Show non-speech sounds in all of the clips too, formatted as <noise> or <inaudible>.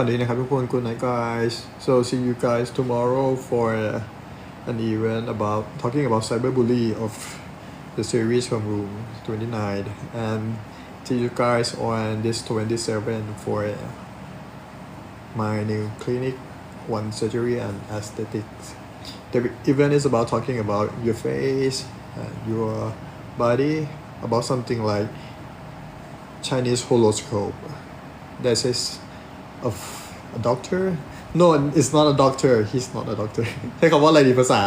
ฝันดีนะครับทุกคน good night guys so see you guys tomorrow for an event about talking about cyberbully of the series from room 29 and see you guys on this 27 for my new clinic one surgery and aesthetics the event is about talking about your face and your body about something like Chinese horoscope that is of a doctor no it's not a doctor he's not a doctor <laughs> ใช้คำว่าอะไรดีภาษา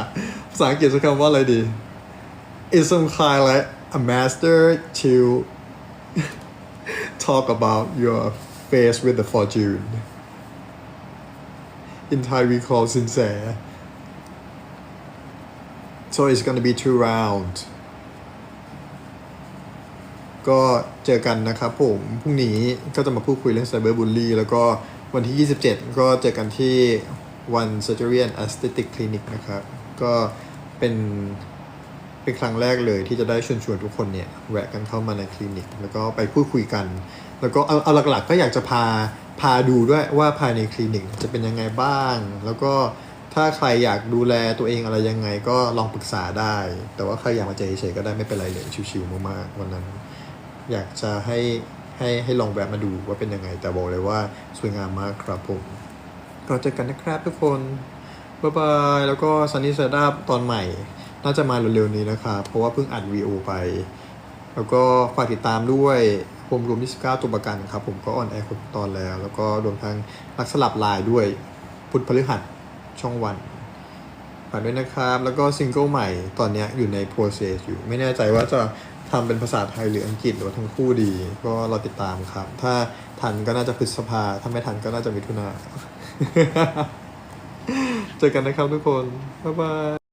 ภาษาอังกฤษใช้คำว่าอะไรดี it's some kind like a master to <laughs> talk about your face with the fortune in Thai we call sincere so it's gonna be two rounds ก็เจอกันนะครับผมพรุ่งนี้ก็จะมาพูดคุยเรื่องไซเบอร์บูลลี่แล้วก็วันที่ 27 ก็เจอกันที่ One Surgery and Aesthetic Clinic นะครับ ก็เป็นเป็นครั้งแรกเลยที่จะได้ชวนชวนทุกคนเนี่ยแวะกันเข้ามาในคลินิก แล้วก็ไปพูดคุยกัน แล้วก็เอาเอาหลักๆ ก็อยากจะพาพาดูด้วยว่าภายในคลินิกจะเป็นยังไงบ้าง แล้วก็ถ้าใครอยากดูแลตัวเองอะไรยังไงก็ลองปรึกษาได้ แต่ว่าใครอยากมาเจอเฉยๆก็ได้ไม่เป็นไรเลยชิวๆมากๆวันนั้น อยากจะให้ให้ให้ลองแวะมาดูว่าเป็นยังไง แต่บอกเลยว่าสวยงามมากครับผมก็เจอกันนะครับทุกคน บ๊ายบาย แล้วก็ซันนี่เซด p ตอนใหม่ น่าจะมาเร็วๆนี้นะครับ เพราะว่าเพิ่งอัดวีโอไป แล้วก็ฝากติดตามด้วยผมรวม29ตัวประกันครับ ผมก็ออนแอร์ครบตอนแล้ว แล้วก็รวมทั้งนักสลับลายด้วยพุทธพฤหัสช่องวันฝากด้วยนะครับ แล้วก็ซิงเกิลใหม่ตอนนี้อยู่ใน process อยู่ ไม่แน่ใจว่าจะ ทำเป็นภาษาไทยหรืออังกฤษหรือว่าทั้งคู่ดี ก็ราติดตามครับ ถ้าทันก็น่าจะพฤษภา ถ้าไม่ทันก็น่าจะมิถุนา เจอกันนะครับทุกคน บ๊ายบาย